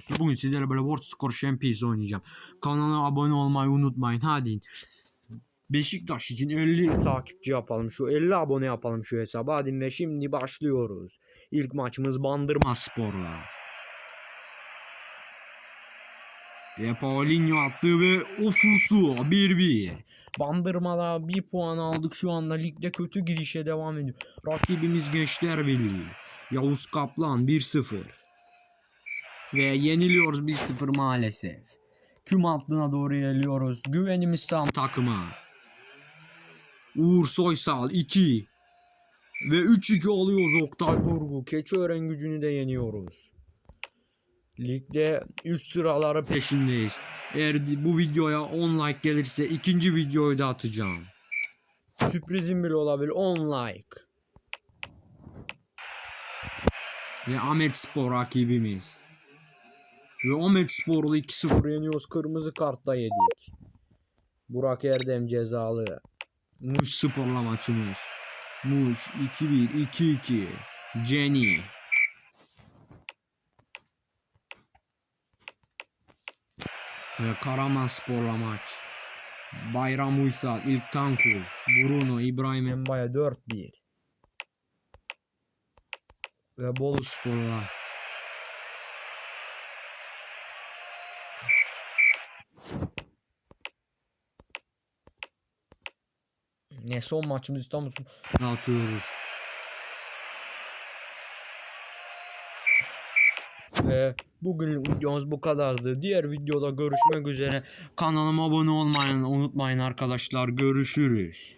arkadaşlar. Bugün sizlerle böyle World Score Champions oynayacağım. Kanala abone olmayı unutmayın. Hadi. Beşiktaş için 50 takipçi yapalım. Şu 50 abone yapalım şu hesaba. Hadi ve şimdi başlıyoruz. İlk maçımız Bandırma Spor'la. Ve Paulinho attı ve Ofusu 1-1. Bandırmada bir puan aldık şu anda ligde kötü girişe devam ediyor. Rakibimiz Gençler Birliği. Yavuz Kaplan 1-0. Ve yeniliyoruz 1-0 maalesef. Küm hattına doğru geliyoruz. Güvenimiz tam takıma. Uğur Soysal 2. Ve 3-2 oluyoruz Oktay Durgu. Keçiören gücünü de yeniyoruz. Ligde üst sıraları peşindeyiz. Eğer bu videoya 10 like gelirse ikinci videoyu da atacağım. Sürprizim bile olabilir 10 like. Ve Ahmet Spor rakibimiz. Ve Ahmet Spor'u 2-0 yeniyoruz. Kırmızı kartla yedik. Burak Erdem cezalı. Muş Spor'la maçımız. Muş 2-1 2-2. Jenny. Ve Karaman Spor'la maç. Bayram Uysal, İlk Tankul, Bruno, İbrahim Embaya 4-1. Ve Bolu Spor'la. Ne son maçımız İstanbul Spor- atıyoruz. Ve bugün videomuz bu kadardı. Diğer videoda görüşmek üzere. Kanalıma abone olmayı unutmayın arkadaşlar. Görüşürüz.